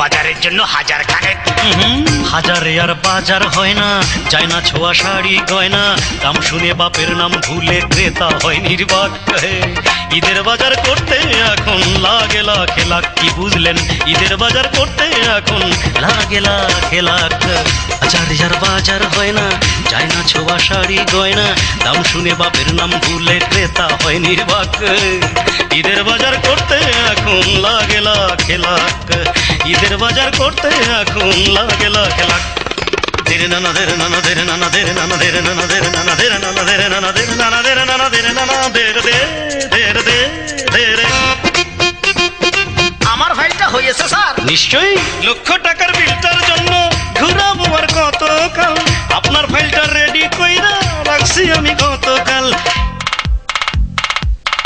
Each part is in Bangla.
বাজারের জন্য হাজার খানেক। হাজারে আর বাজার হয় না, যায় না ছোঁয়া শাড়ি গয়না। দাম শুনে বাপের নাম ভুলে ক্রেতা হয় নির্বাক ঈদের বাজার করতে এখন লাগে লাখে লাখ, কি বুঝলেন? ঈদের বাজার করতে এখন লাগে লাখে লাখ। হাজারে আর বাজার হয় না, যায় না ছোঁয়া শাড়ি গয়না। দাম শুনে বাপের নাম ভুলে ক্রেতা হয় নির্বাক ঈদের বাজার করতে এখন লাগে লাখে লাখ ঈদের বাজার করতে এখন লাগে লাখে লাখ ধীরে নানা ধীরে নানা ধীরে নানা ধীরে নানা ধীরে নানা ধীরে নানা ধীরে নানা ধীরে নানা ধীরে নানা ধীরে নানা ধীরে নানা ধীরে দে ধীরে দে ধীরে আমার ফাইলটা হয়েছে স্যার নিশ্চয়ই লক্ষ টাকার বিলটার জন্য ঘুরাবো আর কত কাল আপনার ফাইলটা রেডি কইরা রাখছি আমি গতকাল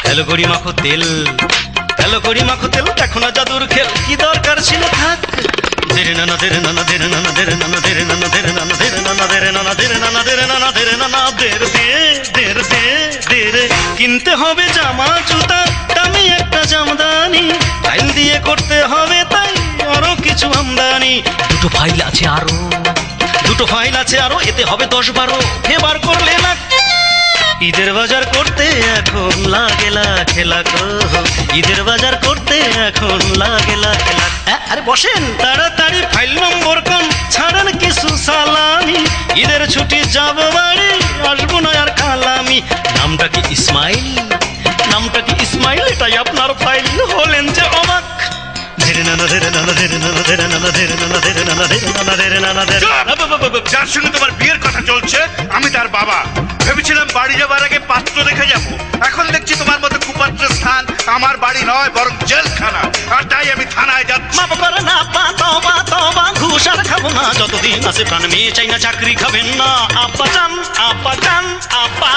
হ্যালো করি মাখো তেল হ্যালো করি মাখো তেল দেখো না জাদুর খেল কি দরকার ছিল থাক ধীরে নানা ধীরে নানা ধীরে নানা ধীরে নানা ধীরে নানা ধীরে নানা ধীরে নানা ধীরে নানা ধীরে নানা ধীরে নানা ধীরে নানা দের দে দের দে দের কিনতে হবে জামা জুতা দামি একটা জামদানি ফাইল দিয়ে করতে হবে তাই আরও কিছু আমদানি দুটো ফাইল আছে আরও দুটো ফাইল আছে আরও এতে হবে দশ বারো এবার করলে না ঈদের বাজার করতে এখন লাগে লাখে লাখ। ঈদের বাজার করতে এখন লাগে লাখে লাখ। হ্যাঁ, আরে বসেন। তাড়াতাড়ি ফাইল নম্বর কম ছাড়েন কিছু সালামি। ঈদের ছুটি যাব বাড়ি আসব না আর কালামি নামটা কি ইসমাইল? নামটা কি ইসমাইল? এটাই আপনার ফাইল। হলেন যে অবাক। যার সঙ্গে তোমার বিয়ের কথা চলছে। আমি তার বাবা। ভেবেছিলাম বাড়ি যাবার আগে পাত্র রেখে যাব। এখন দেখছি তোমার মতো কুপাত্রের স্থান আমার বাড়ি নয়, বরং জেলখানা। আর তাই আমি থানায় যাচ্ছি। মাপ করে না খাব না। যতদিন আছে প্রাণ, মেয়ে চাই না, চাকরি খাবেন না। আপা চান আপা চান, আপা